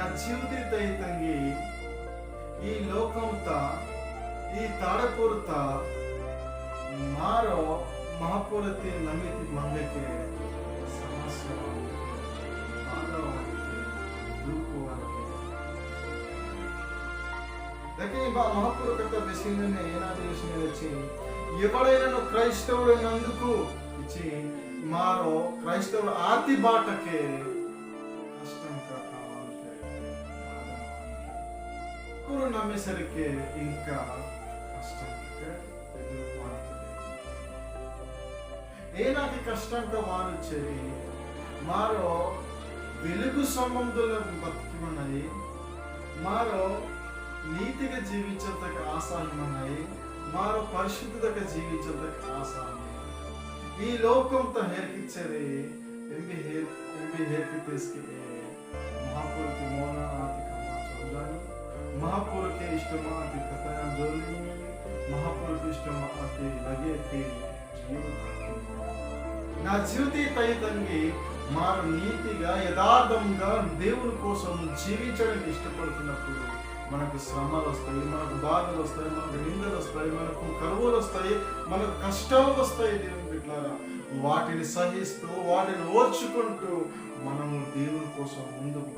నా ಚಿಂತೆ ತಂಗಿ ಈ ಲೋಕಂತ ಈ ತಾಡಪುರತ ಮಾರೋ ಮಹಾಪುರತಿ ನಮಿತಿ ಮಂಗಕ್ಕೆ ಸಮಸ್ಯೆ అందుకే మా మహాపురకత విషయంలోనే ఏనాటి విషయం వచ్చి ఎవడైనా క్రైస్తవుడు నందుకు ఇచ్చి మారో క్రైస్తవుడు ఆతి బాటకే పూర్వ నమ్మేసరికి ఇంకా కష్టం ఎదుర్కోవాలి ఏనాటి కష్టంగా వారు చెరి మారో వెలుగు సంబంధుల బతికిమన్నాయి మారో నీతిగా జీవించేందుకు ఆసానమన్నాయి మారో పరిశుద్ధతగా జీవించేందుకు ఆసానం ఈ లోకంతో హేరికిచ్చేది ఎంబి హేర్ ఎంబి హేరికి తీసుకెళ్ళి మహాపురుకి మౌన మహాపురుకి ఇష్టమా అతి కథయా జోలి మహాపురుకి ఇష్టమా అతి లగేకి జీవితం నా జీవిత తైతంగి మన నీతిగా యథార్థంగా దేవుని కోసం జీవించడానికి ఇష్టపడుతున్నప్పుడు మనకు శ్రమలు వస్తాయి మనకు బాధలు వస్తాయి మనకు నిందలు వస్తాయి మనకు కరువులు వస్తాయి మనకు కష్టాలు వస్తాయి దేవుని బిడ్డలారా వాటిని సహిస్తూ వాటిని ఓర్చుకుంటూ మనము దేవుని కోసం ముందుకు